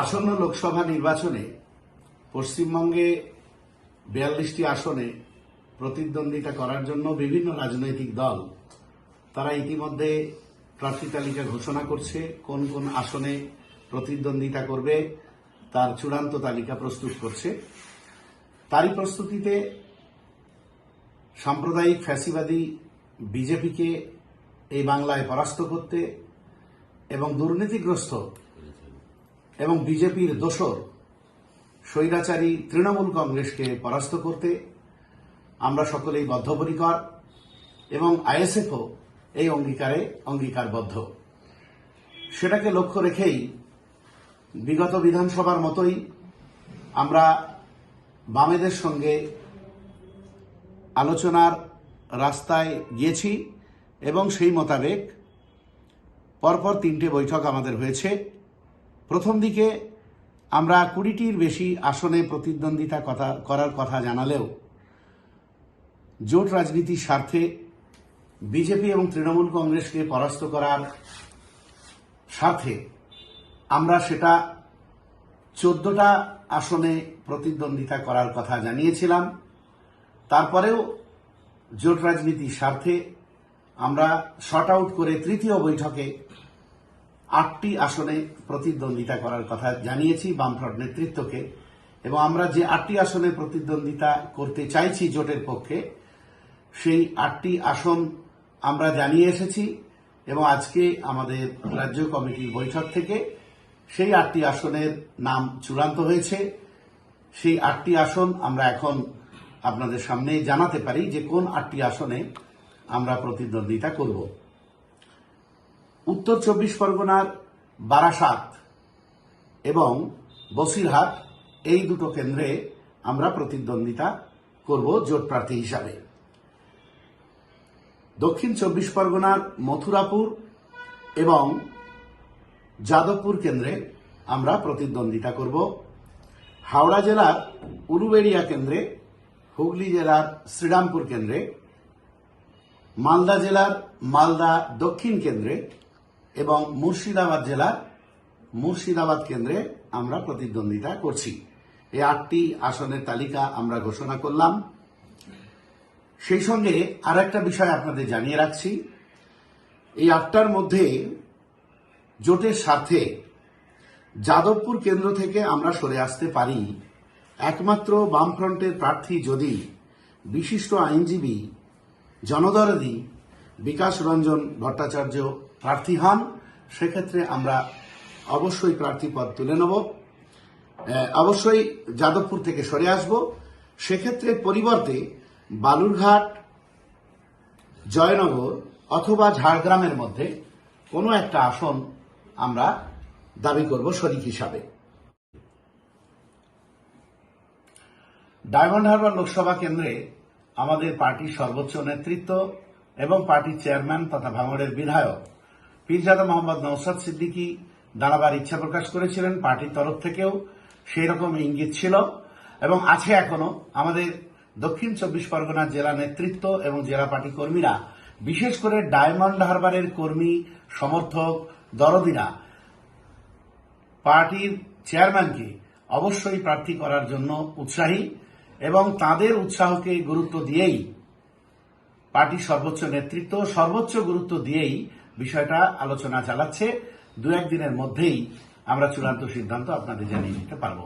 আসন্ন লোকসভা নির্বাচনে পশ্চিমবঙ্গে বিয়াল্লিশটি আসনে প্রতিদ্বন্দ্বিতা করার জন্য বিভিন্ন রাজনৈতিক দল, তারা ইতিমধ্যে প্রার্থী তালিকা ঘোষণা করছে, কোন কোন আসনে প্রতিদ্বন্দ্বিতা করবে, তার চূড়ান্ত তালিকা প্রস্তুত করছে। তারই প্রস্তুতিতে সাম্প্রদায়িক ফ্যাসিবাদী বিজেপিকে এই বাংলায় পরাস্ত করতে এবং দুর্নীতিগ্রস্ত এবং বিজেপির দোসর স্বৈরাচারী তৃণমূল কংগ্রেসকে পরাস্ত করতে আমরা সকলেই বদ্ধপরিকর এবং আইএসএফও এই অঙ্গীকারে অঙ্গীকারবদ্ধ। সেটাকে লক্ষ্য রেখেই বিগত বিধানসভার মতোই আমরা বামেদের সঙ্গে আলোচনার রাস্তায় গিয়েছি এবং সেই মোতাবেক পরপর তিনটে বৈঠক আমাদের হয়েছে। প্রথম দিকে আমরা কুড়িটির বেশি আসনে প্রতিদ্বন্দ্বিতা কথা, করার কথা জানালেও জোট রাজনীতির স্বার্থে বিজেপি এবং তৃণমূল কংগ্রেসকে পরাস্ত করার স্বার্থে আমরা সেটা চোদ্দটা আসনে প্রতিদ্বন্দ্বিতা করার কথা জানিয়েছিলাম। তারপরেও জোট রাজনীতির স্বার্থে আমরা শর্ট আউট করে তৃতীয় বৈঠকে আটটি আসনে প্রতিদ্বন্দ্বিতা করার কথা জানিয়েছি বামফ্রন্ট নেতৃত্বকে। এবং আমরা যে আটটি আসনে প্রতিদ্বন্দ্বিতা করতে চাইছি জোটের পক্ষে, সেই আটটি আসন আমরা জানিয়ে এসেছি। এবং আজকে আমাদের রাজ্য কমিটির বৈঠক থেকে সেই আটটি আসনের নাম চূড়ান্ত হয়েছে। সেই আটটি আসন আমরা এখন আপনাদের সামনে জানাতে পারি যে কোন আটটি আসনে আমরা প্রতিদ্বন্দ্বিতা করব। উত্তর চব্বিশ পরগনার বারাসাত এবং বসিরহাট, এই দুটো কেন্দ্রে আমরা প্রতিদ্বন্দ্বিতা করব জোট প্রার্থী হিসাবে। দক্ষিণ চব্বিশ পরগনার মথুরাপুর এবং যাদবপুর কেন্দ্রে আমরা প্রতিদ্বন্দ্বিতা করব। হাওড়া জেলার উলুবেড়িয়া কেন্দ্রে, হুগলি জেলার শ্রীরামপুর কেন্দ্রে, মালদা জেলার মালদা দক্ষিণ কেন্দ্রে এবং মুর্শিদাবাদ জেলার মুর্শিদাবাদ কেন্দ্রে আমরা প্রতিদ্বন্দ্বিতা করছি। এই আটটি আসনের তালিকা আমরা ঘোষণা করলাম। সেই সঙ্গে আর একটা বিষয় আপনাদের জানিয়ে রাখছি। এই আটটার মধ্যে জোটের স্বার্থে যাদবপুর কেন্দ্র থেকে আমরা সরে আসতে পারি। একমাত্র বামফ্রন্টের প্রার্থী যদি বিশিষ্ট আইনজীবী জনদরদি বিকাশ রঞ্জন ভট্টাচার্য প্রার্থী হন। সেক্ষেত্রে আমরা অবশ্যই প্রার্থী পদ তুলে নেব। অবশ্যই যাদবপুর থেকে সরে আসব। সেক্ষেত্রে পরিবর্তে বালুরঘাট, জয়নগর অথবা ঝাড়গ্রামের মধ্যে কোনো একটা আসন আমরা দাবি করব শরিক হিসাবে। ডায়মন্ড হারবার লোকসভা কেন্দ্রে আমাদের পার্টির সর্বোচ্চ নেতৃত্ব এবং পার্টির চেয়ারম্যান তথা ভাঙড়ের বিধায়ক। পীরজাদা মোহাম্মদ নৌসাদ সিদ্দিকী দাঁড়াবার ইচ্ছা প্রকাশ করেছিলেন পার্টির তরফ থেকেও। সেই রকম ইঙ্গিত ছিল এবং আছে এখনও। আমাদের দক্ষিণ চব্বিশ পরগনা জেলা নেতৃত্ব এবং জেলা পার্টি কর্মীরা, বিশেষ করে ডায়মন্ড হারবারের কর্মী, সমর্থক, দরদিরা, পার্টির চেয়ারম্যানকে অবশ্যই প্রার্থী করার জন্য উৎসাহী এবং তাদের উৎসাহকে গুরুত্ব দিয়েই পার্টির সর্বোচ্চ নেতৃত্ব, সর্বোচ্চ গুরুত্ব দিয়েই বিষয়টা আলোচনা চালাচ্ছে। দু একদিনের মধ্যেই আমরা চূড়ান্ত সিদ্ধান্ত আপনাদের জানিয়ে দিতে পারব।